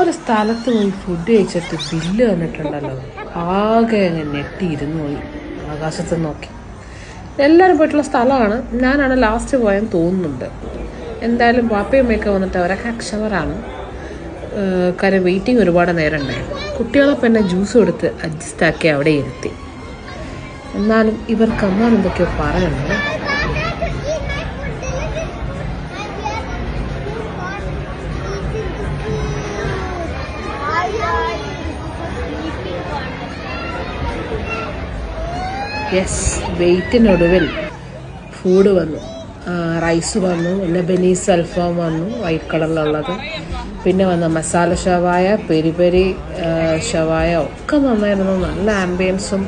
ഒരു സ്ഥലത്ത് പോയി ഫുഡ് കഴിച്ചിട്ട് ബില്ല് വന്നിട്ടുണ്ടല്ലോ. ആകെ അങ്ങ് ഞെട്ടിയിരുന്നു പോയി. ആകാശത്ത് നോക്കി. എല്ലാവരും പോയിട്ടുള്ള സ്ഥലമാണ്. ഞാനാണ് ലാസ്റ്റ് പോയെന്ന് തോന്നുന്നുണ്ട്. എന്തായാലും പാപ്പയും അമ്മയൊക്കെ വന്നിട്ട് അവരൊക്കെ അക്ഷമരാണ് കാര്യം വെയിറ്റിംഗ് ഒരുപാട് നേരം ഉണ്ടായിരുന്നു കുട്ടികളെ പിന്നെ ജ്യൂസ് കൊടുത്ത് അഡ്ജസ്റ്റാക്കി അവിടെ ഇരുത്തി. എന്നാലും ഇവർക്ക് അമ്മാൻ എന്തൊക്കെയോ പറയുന്നുണ്ട് യെസ് വെയിറ്റിനൊടുവിൽ ഫുഡ് വന്നു. റൈസ് വന്നു ലബനീസ് അൽഫാം വന്നു വൈറ്റ് കളറിലുള്ളത് പിന്നെ വന്ന മസാല ഷവായ പെരി പെരി ഷവായ ഒക്കെ നന്നായിരുന്നു. നല്ല ആംബിയൻസും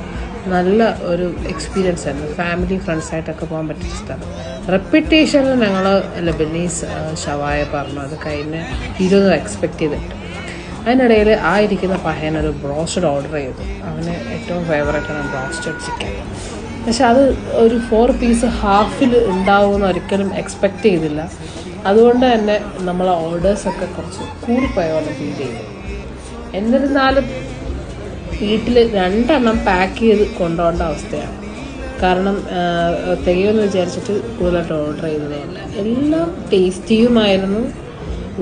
നല്ല ഒരു എക്സ്പീരിയൻസ് ആയിരുന്നു. ഫാമിലി ഫ്രണ്ട്സായിട്ടൊക്കെ പോകാൻ പറ്റിയ സ്ഥലം. റെപ്പിറ്റേഷനിൽ ഞങ്ങൾ ലബനീസ് ആ, ഷവായ പറഞ്ഞു അത് കഴിഞ്ഞ് ഇരുന്ന് എക്സ്പെക്ട് ചെയ്തിട്ട്. അതിനിടയിൽ ആ ഇരിക്കുന്ന ഒരു ബ്രോസ്റ്റഡ് ഓർഡർ ചെയ്തു. അവന് ഏറ്റവും ഫേവറേറ്റാണ് ബ്രോസ്റ്റഡ് ചിക്കൻ. പക്ഷെ അത് ഒരു ഫോർ പീസ് ഹാഫിൽ ഉണ്ടാവുമെന്ന് ഒരിക്കലും എക്സ്പെക്റ്റ് ചെയ്തില്ല. അതുകൊണ്ട് തന്നെ നമ്മളെ ഓർഡേഴ്സൊക്കെ കുറച്ച് കൂടിപ്പോയ ഫീൽ ചെയ്തു. എന്നിരുന്നാലും വീട്ടിൽ രണ്ടെണ്ണം പാക്ക് ചെയ്ത് കൊണ്ടുപോകേണ്ട അവസ്ഥയാണ്. കാരണം തികയുമെന്ന് വിചാരിച്ചിട്ട് കൂടുതലായിട്ട് ഓർഡർ ചെയ്തതല്ല എല്ലാം ടേസ്റ്റിയുമായിരുന്നു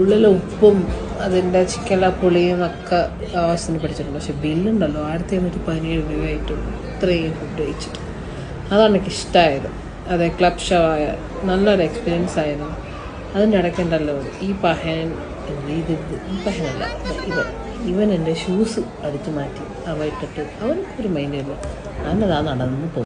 ഉള്ളിലെ ഉപ്പും അതിന്റെ ചിക്കല പുളിയും ഒക്കെ ആവശ്യത്തിന് പിടിച്ചിട്ടുണ്ട് പക്ഷെ ബില്ലുണ്ടല്ലോ ആയിരത്തി എണ്ണൂറ്റി പതിനേഴ് രൂപയായിട്ടുള്ളൂ ഇത്രയും ഫുഡ് കഴിച്ചിട്ട്. അതാണ് എനിക്ക് ഇഷ്ടമായത് അതെ ക്ലബ് ഷോ ആയ നല്ലൊരു എക്സ്പീരിയൻസ് ആയിരുന്നു. അതിന്റെ ഇടയ്ക്കുണ്ടല്ലോ ഈ പഹൻ ഇത് ഈ പഹയനല്ല ദാ ഇവൻ. ഇവൻ എന്റെ ഷൂസ് അടിച്ചു മാറ്റി അവ ഇട്ടിട്ട് ഒരു മൈൻഡില്ല അവനതാ നടന്നു പോകും